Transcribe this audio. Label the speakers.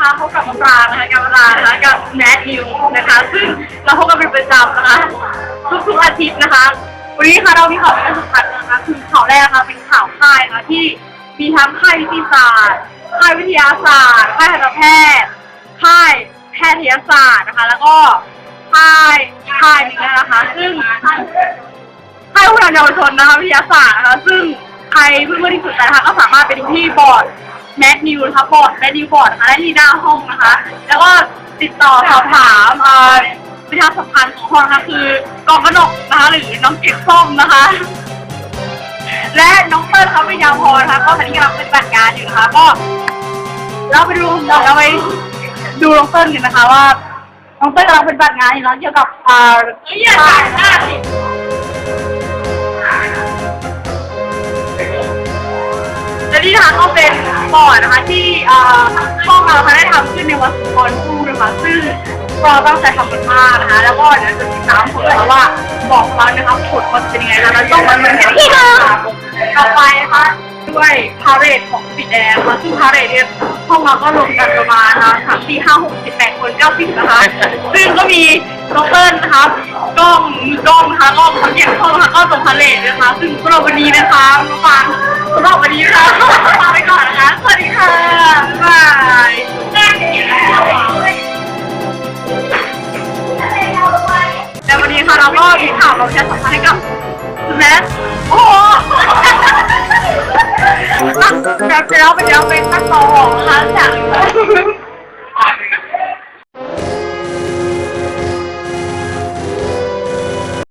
Speaker 1: มปรางนะคะกับเวลานะคะกับแมทนิวนะคะ ซึ่งเราพบกันเป็นประจำนะคะ ทุกๆอาทิตย์นะคะ วันนี้ค่ะเรามีข่าวที่สำคัญนะคะ คือข่าวแรกนะคะเป็นข่าวค่ายนะคะที่มีทั้งค่ายวิทยาศาสตร์ค่ายวิทยาศาสตร์ค่ายทันตแพทย์ค่ายแพทยศาสตร์นะคะ แล้วก็ค่ายค่ายหนึงนะคะ ซึ่งค่ายผู้นำเยาวชนนะคะวิทยาศาสตร์นะคะซึ่ง ใครเพื่อนๆที่สนใจนะคะก็สามารถไปดูที่บอร์ดแมดนิวนะคะบอร์ดแมดนิวบอร์ดนะคะได้ที่หน้าห้องนะคะ แล้วก็ติดต่อสอบถามเอ่อประชาสัมพันธ์ของห้องนะคะคือกองกนกนะคะหรือน้องเก็บส้มนะคะ และน้องเติ้ลเขาเป็นยาวพรนะคะก็ตอนนี้กำลังปฏิบัติงานอยู่นะคะ ก็ เราไปดูเราไปดูน้องเติ้ลกันนะคะว่าน้องเติ้ลกำลังปฏิบัติงานอยู่เนาะเกี่ยวกับอ่าเฮ้ยอย่าถ่ายหน้าสิ และนี่นะคะก็เป็นบอร์ดนะคะที่เอ่องเรานะคะได้ทำขึ้นในวันสุนทรภู่นะคะซึ่งเราตั้งใจทำกันมากนะคะ แล้วก็เดี๋ยวจะติดตามผลนะคะว่าบอกเรานะคะผลมันเป็นยังไงนะคะแล้วต้องมันเป็นยังไงต่อไปนะคะด้วยพาเรดของสีแดงนะคะซึ่งพาเรดเนี่ยห้องเราก็รวมกันประมาณนะคะสามสี่ห้าหกสิบแปดคนเก้าสิบนะคะ ซึ่งก็มีน้องเติ้ลนะคะกล้องมือกล้องนะคะกล้องเขาเก็บกล้องนะคะก็ตรงพาเรดนะคะ ซึ่งสำหรับวันนี้นะคะมาฟังำหรับวันนี้ค่ะลาไปก่อนนะคะ สวัสดีค่ะบ๊ายบายแต่วันนี้ค่ะเราก็มีข่าวเราจะสัมภาษณ์ให้กับคุณแม่โอ้โหแบบเดี๋ยวไปเดี๋ยวไปตั้งต่อนะคะจาก